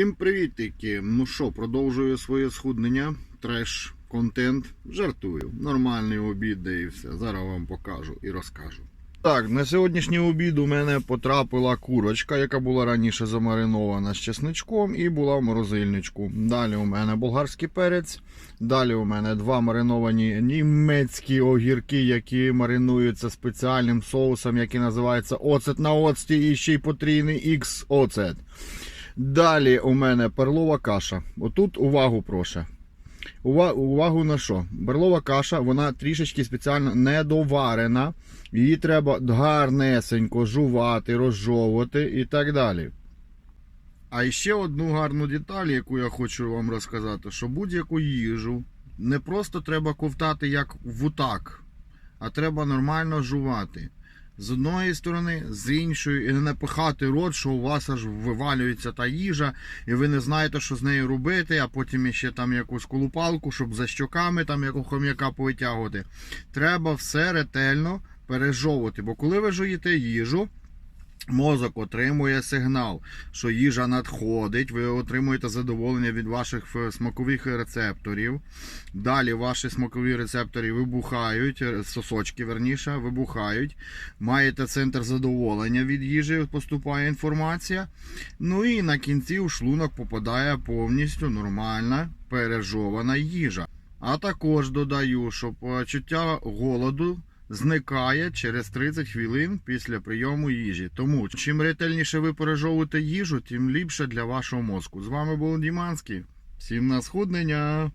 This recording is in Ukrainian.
Всім привітики! Ну що, продовжую своє схуднення, треш, контент. Жартую. Нормальний обід, де і все. Зараз вам покажу і розкажу. Так, на сьогоднішній обід у мене потрапила курочка, яка була раніше замаринована з чесничком і була в морозильничку. Далі у мене болгарський перець. Далі у мене два мариновані німецькі огірки, які маринуються спеціальним соусом, який називається оцет на оцті і ще й потрійний X оцет. Далі у мене перлова каша. Отут увагу прошу. Ува- Увагу на що? Перлова каша, вона трішечки спеціально недоварена. Її треба гарнесенько жувати, розжовувати і так далі. А ще одну гарну деталь, яку я хочу вам розказати, що будь-яку їжу не просто треба ковтати як вутак, а треба нормально жувати. З одної сторони, з іншої, і не напихати рот, що у вас аж вивалюється та їжа, і ви не знаєте, що з нею робити, а потім ще там якусь колупалку, щоб за щоками там якого хом'яка повитягувати. Треба все ретельно пережовувати. Бо коли ви жуєте їжу, мозок отримує сигнал, що їжа надходить, ви отримуєте задоволення від ваших е, смакових рецепторів. Далі ваші смакові рецептори вибухають, е, сосочки верніше, вибухають. Маєте центр задоволення від їжі, поступає інформація. Ну і на кінці у шлунок попадає повністю нормальна пережована їжа. А також додаю, що почуття голоду зникає через 30 хвилин після прийому їжі. Тому чим ретельніше ви пережовуєте їжу, тим ліпше для вашого мозку. З вами був Діманський. Всім на схуднення!